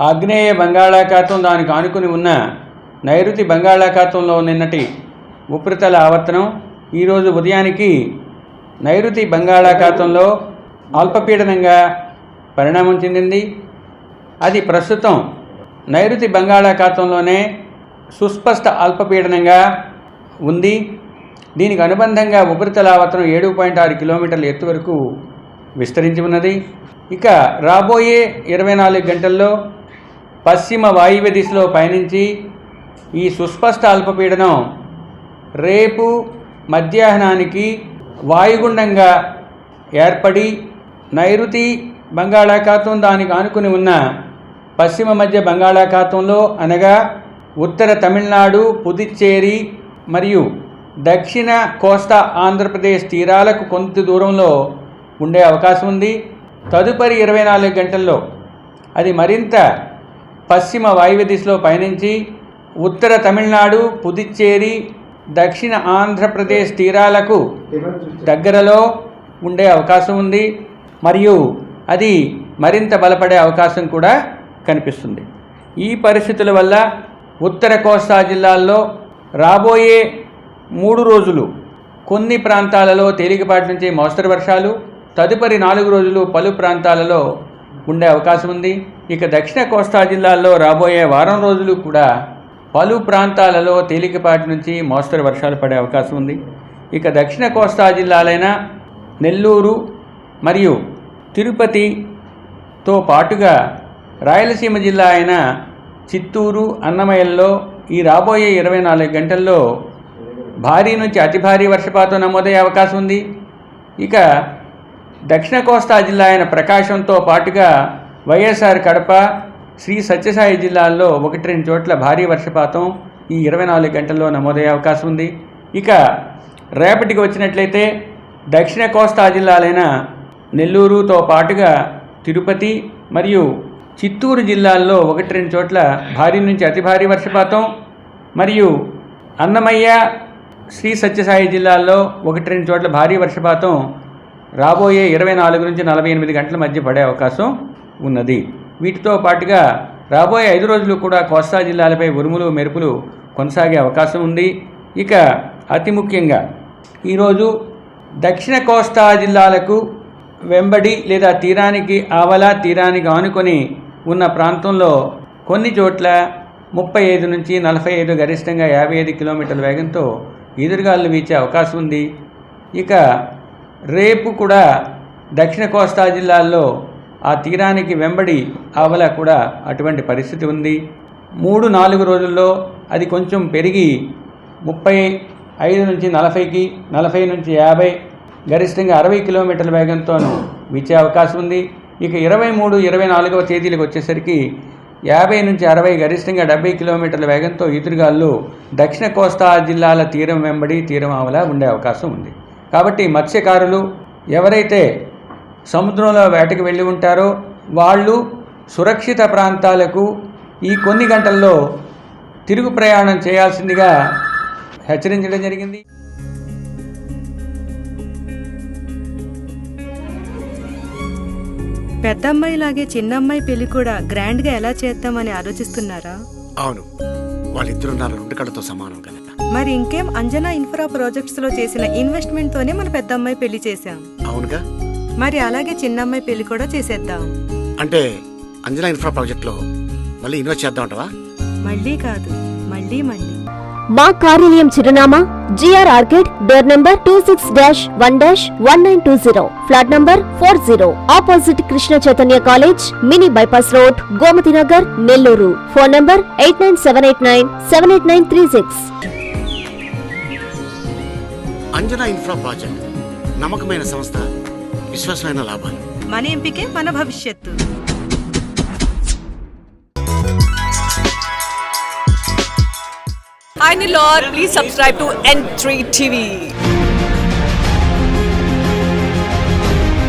ఆగ్నేయ బంగాళాఖాతం దానికి ఆనుకుని ఉన్న నైరుతి బంగాళాఖాతంలో నిన్నటి ఉపరితల ఆవర్తనం ఈరోజు ఉదయానికి నైరుతి బంగాళాఖాతంలో అల్పపీడనంగా పరిణామం చెందింది. అది ప్రస్తుతం నైరుతి బంగాళాఖాతంలోనే సుస్పష్ట అల్పపీడనంగా ఉంది. దీనికి అనుబంధంగా ఉపరితల ఏడు పాయింట్ ఆరు కిలోమీటర్ల ఎత్తు వరకు విస్తరించి ఉన్నది. ఇక రాబోయే ఇరవై నాలుగు గంటల్లో పశ్చిమ వాయువ్య దిశలో పయనించి ఈ సుస్పష్ట అల్పపీడనం రేపు మధ్యాహ్నానికి వాయుగుండంగా ఏర్పడి నైరుతి బంగాళాఖాతం దానికి ఆనుకుని ఉన్న పశ్చిమ మధ్య బంగాళాఖాతంలో అనగా ఉత్తర తమిళనాడు పుదుచ్చేరి మరియు దక్షిణ కోస్తా ఆంధ్రప్రదేశ్ తీరాలకు కొంత దూరంలో ఉండే అవకాశం ఉంది. తదుపరి ఇరవై నాలుగు గంటల్లో అది మరింత పశ్చిమ వాయువ్య దిశలో పయనించి ఉత్తర తమిళనాడు పుదుచ్చేరి దక్షిణ ఆంధ్రప్రదేశ్ తీరాలకు దగ్గరలో ఉండే అవకాశం ఉంది. మరియు అది మరింత బలపడే అవకాశం కూడా కనిపిస్తుంది. ఈ పరిస్థితుల వల్ల ఉత్తర కోస్తా జిల్లాల్లో రాబోయే మూడు రోజులు కొన్ని ప్రాంతాలలో తేలికపాటి నుంచి మోస్తరు వర్షాలు తదుపరి నాలుగు రోజులు పలు ప్రాంతాలలో ఉండే అవకాశం ఉంది. ఇక దక్షిణ కోస్తా జిల్లాల్లో రాబోయే వారం రోజులు కూడా పలు ప్రాంతాలలో తేలికపాటి నుంచి మోస్తరు వర్షాలు పడే అవకాశం ఉంది. ఇక దక్షిణ కోస్తా జిల్లాలైన నెల్లూరు మరియు తిరుపతితో పాటుగా రాయలసీమ జిల్లా అయిన చిత్తూరు అన్నమయ్యల్లో ఈ రాబోయే ఇరవై నాలుగు గంటల్లో భారీ నుంచి అతి భారీ వర్షపాతం నమోదయ్యే అవకాశం ఉంది. ఇక దక్షిణ కోస్తా జిల్లా అయిన ప్రకాశంతో పాటుగా వైఎస్ఆర్ కడప శ్రీ సత్యసాయి జిల్లాల్లో ఒకటి రెండు చోట్ల భారీ వర్షపాతం ఈ ఇరవై నాలుగు గంటల్లో నమోదయ్యే అవకాశం ఉంది. ఇక రేపటికి వచ్చినట్లయితే దక్షిణ కోస్తా జిల్లాలైన నెల్లూరుతో పాటుగా తిరుపతి మరియు చిత్తూరు జిల్లాల్లో ఒకటి రెండు చోట్ల భారీ నుంచి అతి భారీ వర్షపాతం మరియు అన్నమయ్య శ్రీ సత్యసాయి జిల్లాల్లో ఒకటి రెండు చోట్ల భారీ వర్షపాతం రాబోయే ఇరవై నాలుగు నుంచి నలభై ఎనిమిది గంటల మధ్య పడే అవకాశం ఉన్నది. వీటితో పాటుగా రాబోయే ఐదు రోజులు కూడా కోస్తా జిల్లాలపై ఉరుములు మెరుపులు కొనసాగే అవకాశం ఉంది. ఇక అతి ముఖ్యంగా ఈరోజు దక్షిణ కోస్తా జిల్లాలకు వెంబడి లేదా తీరానికి ఆవల తీరానికి ఆనుకొని ఉన్న ప్రాంతంలో కొన్ని చోట్ల ముప్పై ఐదు నుంచి నలభై ఐదు గరిష్టంగా యాభై ఐదు కిలోమీటర్ల వేగంతో ఎదురుగాలు వీచే అవకాశం ఉంది. ఇక రేపు కూడా దక్షిణ కోస్తా జిల్లాల్లో ఆ తీరానికి వెంబడి ఆవల కూడా అటువంటి పరిస్థితి ఉంది. మూడు నాలుగు రోజుల్లో అది కొంచెం పెరిగి ముప్పై ఐదు నుంచి నలభైకి నలభై నుంచి యాభై గరిష్టంగా అరవై కిలోమీటర్ల వేగంతోనూ వీచే అవకాశం ఉంది. ఇక ఇరవై మూడు ఇరవై నాలుగవ తేదీలకు వచ్చేసరికి యాభై నుంచి అరవై గరిష్టంగా డెబ్బై కిలోమీటర్ల వేగంతో ఎదురుగాళ్ళు దక్షిణ కోస్తా జిల్లాల తీరం వెంబడి తీరం ఆవల ఉండే అవకాశం ఉంది. కాబట్టి మత్స్యకారులు ఎవరైతే సముద్రంలో వేటకు వెళ్ళి ఉంటారో వాళ్ళు సురక్షిత ప్రాంతాలకు ఈ కొన్ని గంటల్లో తిరుగు ప్రయాణం చేయాల్సిందిగా హెచ్చరించడం జరిగింది. పెద్దమ్మాయిలాగే చిన్నమ్మాయి పెళ్ళి కూడా గ్రాండ్గా ఎలా చేద్దామని ఆలోచిస్తున్నారా? అవును. వాళ్ళిద్దరు నా రెండు కళ్ళతో సమానం కదా. మరి ఇంకేం అంజనా ఇన్ఫ్రా ప్రాజెక్ట్స్లో చేసిన ఇన్వెస్ట్మెంట్ తోనే మన పెద్దమ్మాయి పెళ్ళి చేశాం. అవునుగా? మరి అలాగే చిన్నమ్మాయి పెళ్ళి కూడా చేసేద్దాం. అంటే అంజనా ఇన్ఫ్రా ప్రాజెక్ట్లో మళ్ళీ ఇన్వెస్ట్ చేద్దామంటవా? మళ్ళీ కాదు మళ్ళీ మళ్ళీ. మా కార్యాలయం చిరునామా G R orchid door number two six dash one dash one nine two zero flat number four zero opposite Krishna Chaitanya college mini bypass road Gomathi Nagar Nellore phone number eight nine seven eight nine seven eight nine three six Anjana infra project. నమ్మకమైన సంస్థ విశ్వాసమైన లాభాలు. మన ఎంపికే మన భవిష్యత్తు. Hi Nilor, please subscribe to N3 TV.